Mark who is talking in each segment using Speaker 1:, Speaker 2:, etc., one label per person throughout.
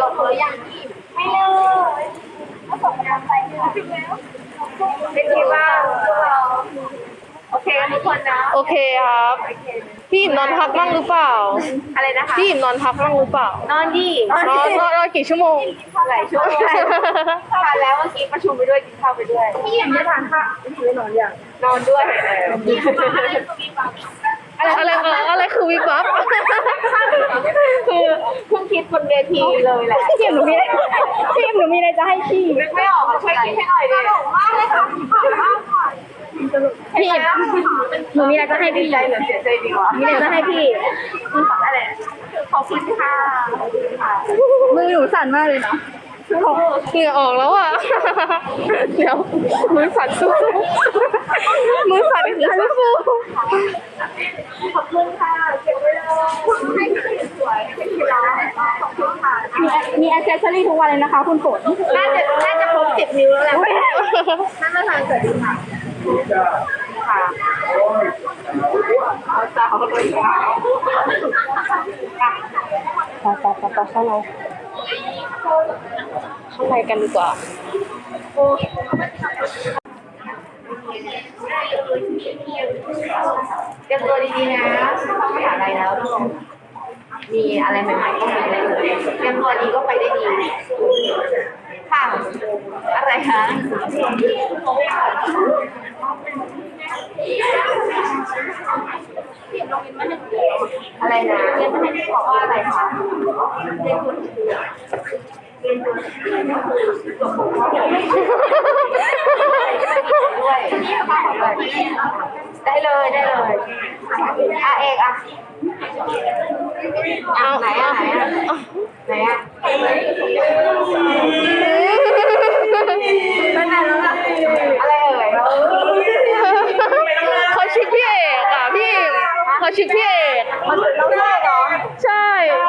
Speaker 1: เราเคยอย่างที่ไม่เลยก็ส่งกำลังใจให้เราถึงแล้วเป็นไงบ้างพวกเราโอเคกันทุกคนนะ
Speaker 2: โอเคครับ พี่อิ่มนอนพักบ้างหรือเปล่า
Speaker 1: อะไรนะคะ
Speaker 2: พี่อิ่มนอนพักบ้างหรือเปล่า น
Speaker 1: อนดี
Speaker 2: นอนนอนนอนกี่ชั่วโมง
Speaker 1: หลายชั่วโมงทานแล้วเมื่อกี้ประชุมไปด้วยกินข้าวไปด้วย พี่ยังไม่ทานข้าวไม่นอนอย่างนอนด้วย
Speaker 2: อะไร เอออะไรคือวิบวับ
Speaker 1: คือเพิ่งคิดบนเวทีเลยแหละ
Speaker 3: พี่หนูมีอะไรพี่หนูมีอะไรจะให้พี่
Speaker 1: นึกไม่ออกมาช่วยคิดให้หน่อยดิมากเลยค่ะ
Speaker 3: พี่หนูมีอะไรจะให้
Speaker 1: ดี
Speaker 3: พี่
Speaker 1: ใจหรือเสียใจดีวะ
Speaker 3: มีอะไรจะให้พี่
Speaker 1: อะไรขอบคุณค่ะ
Speaker 3: มือหนูสั่นมากเลยนะ
Speaker 2: เหงื่อออกแล้วอะ เดี๋ยวมือสั่นสู้ๆมือสั่นสู้
Speaker 1: ขอบคุณค่ะเก็บไว้เลยให้สวยให้กีฬาขอบคุณค่ะ
Speaker 3: มีมีแอคเซสซอรี่ทุกวันเลยนะคะ คุณฝน
Speaker 1: น่าจะน่าจะครบสิบนิ้วแล้วแหละท่านประธานสวัสดีค่ะค่ะเอาสาวไปค่ะ
Speaker 2: ๆไปไปไปไปเข้าในเข้าในกันดีกว่า
Speaker 1: เตรียมตัวดีๆนะเข้ามหาลัยแล้วต้องมีอะไรใหม่ๆก็ไปได้เลยเตรียมตัวดีก็ไปได้ดีค่ะอะไรคะอะไรนะเรียนไม่ได้บอกว่าอะไรคะเรียนคุณ ได้เลยได้เลยอะเอกอะ
Speaker 2: เอา
Speaker 1: ไหนอะไหนอะไหนอะไปไหนแล้วล่ะอะไรเอ่ย
Speaker 2: เขาชื่อพี่เอกอะพี่อิ่มเขาชื่อพี่เอก
Speaker 1: มันเราได้เหรอ
Speaker 2: ใช่ล่า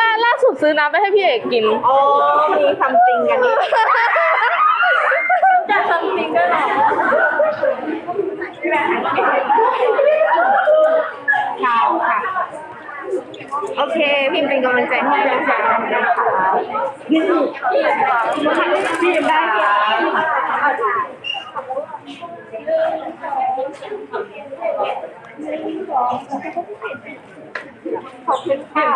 Speaker 2: ล่า สุดซื้อน้ำไปให้พี่เอกกิน
Speaker 1: โอ้มีซัมติงกันนี่จะซัมติงด้วยเหรอค่ะค่ะ โอเค พิมพ์เป็นกำลังใจให้นะคะพิมพ์ได้ค่ะ ขอบคุณค่ะ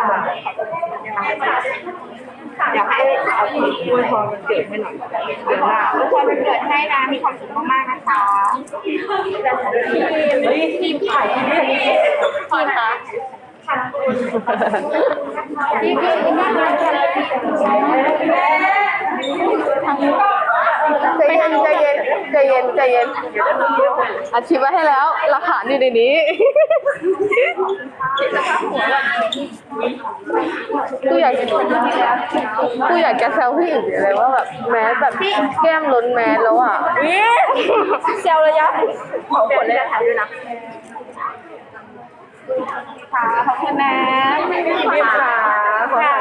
Speaker 1: อยากให้เอาอวยพรวันเกิดให้หน่อยเดี๋ยวนะอวยพรวันเกิดให้นะมีความสุขมากๆนะคะทีมทีมขายทีมทีมคะพี่พี่น่ารักจังเลย
Speaker 2: ใจเย็นใจเย็ นใจเย็นใจเย็นอาชีพไว้ให้แล้ว หลักฐานอยู่ในนี้กูอยากกูอยากจะแซวพี่อื่นเลยว่าแบบแม้แบบแก้มล้นแมสแล้วอะ
Speaker 3: เซลระยะ
Speaker 1: ขอบคุณเลยถ่ายด้วยนะค่ะขอบคุณนะพี่ค่ะขอถ่า ค่ะ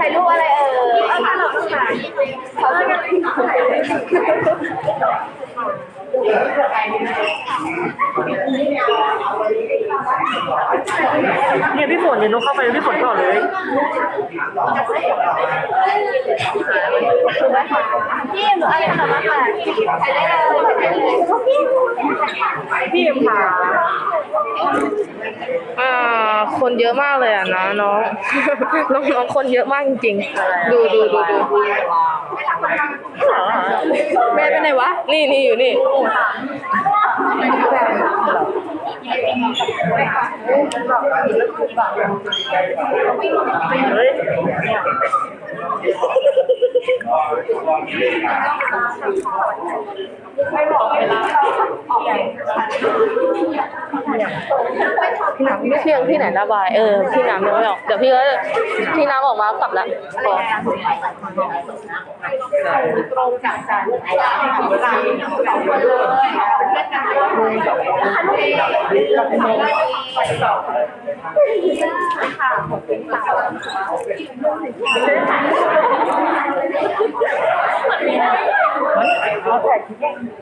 Speaker 1: ถ่ายรูปอะไรเอ่ยเอาถ่ายรูปค่ะเขาจะ
Speaker 4: เนี่ย พี่ฝนเดี๋ยวนุกเข้าไปพี่ฝนก่อนเลย
Speaker 1: พี่หนูอะไรขนมมาค่ะถ่ายได้เลยถ่ายได้เลย
Speaker 4: พี่เอ็มค่ะ
Speaker 2: อ่า คนเยอะมากเลยอะนะน้องน้องน้องคนเยอะมากจริงๆ ดูดูดูดู
Speaker 3: แม่เป็นไหนวะ
Speaker 2: นี่นี่อยู่นี่ Gracias.
Speaker 4: ไม่บอกเวลาออกพี่น้ำ
Speaker 2: เที่ยงที่ไหนระบาย เออ พี่น้ำยังไม่ออก เดี๋ยวพี่ก็พี่น้ำออกมากลับล้วพอ
Speaker 1: ตรงจากสารสองคนเลยค่ะขอบคุณค่ะ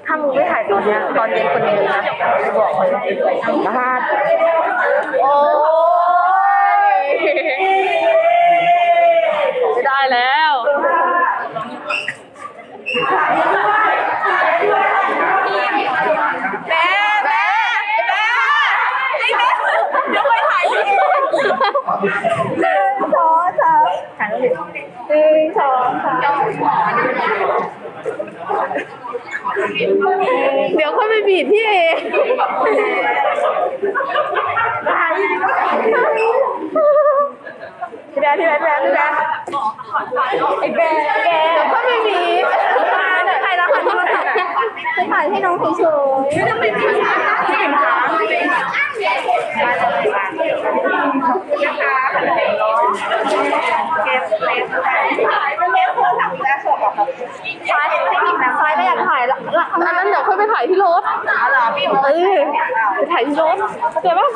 Speaker 2: ถ้ามึงไม่ถ่ายตอนเนี้ยตอนเย็นคนเดียวนะบอกเลยนะฮะโอ้ยได้แล้ว
Speaker 1: แม่แม่แม่ไอ้แม่เดี๋ยวไปถ่ายพี่เอง
Speaker 3: หนึ่งสองสาม หนึ่งสองสาม
Speaker 2: เดี๋ยวค่อยไปบีบพี่เอ
Speaker 3: พี่แบร์พี่แบร์พี่แบร์พี่แบร์ไอ้แบร์แก
Speaker 2: เดี๋ยวค่อยไปบีบ
Speaker 3: ใครละค่ะที่มาถ่ายไปถ่ายให้น้องเฉยๆ
Speaker 1: จะไปที่ร้านที่ร้านมาเลยมานะคะเก็บเล็บเป็นเล็บโค้งหนังแรกสดแบบ
Speaker 3: ซ้ายให้ทีมนะซ้ายก็อยากถ่ายละละข้างห
Speaker 2: อัน
Speaker 3: น้า
Speaker 2: นั้นเดี๋ยวค่อยไป ถ่ายที่รถ
Speaker 1: อ๋อเหรอพี่
Speaker 2: เออไปถ่ายที่รถเข้าใจปะ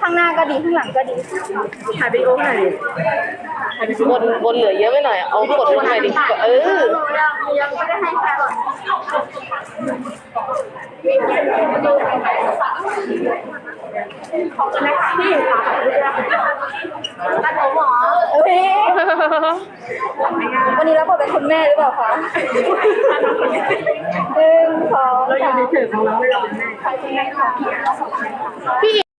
Speaker 3: ข้างหน้าก็ดีข้างหลังก็ดี
Speaker 4: ถ่ายไปโอหน่อยดิ
Speaker 2: บนบนเหลือเยอะไปหน่อย เอากดลงหน่อยดิเออ
Speaker 3: ยังไม่ได้ให้ใครก่อน ขอบคุณนะคะพี่ค่ะ
Speaker 1: ตัดผมหมอ
Speaker 3: เอ้ยวันนี้รับบทเป็นคุณแม่หรือเปล่าคะหนึ่งสองสา
Speaker 4: ม
Speaker 2: พี่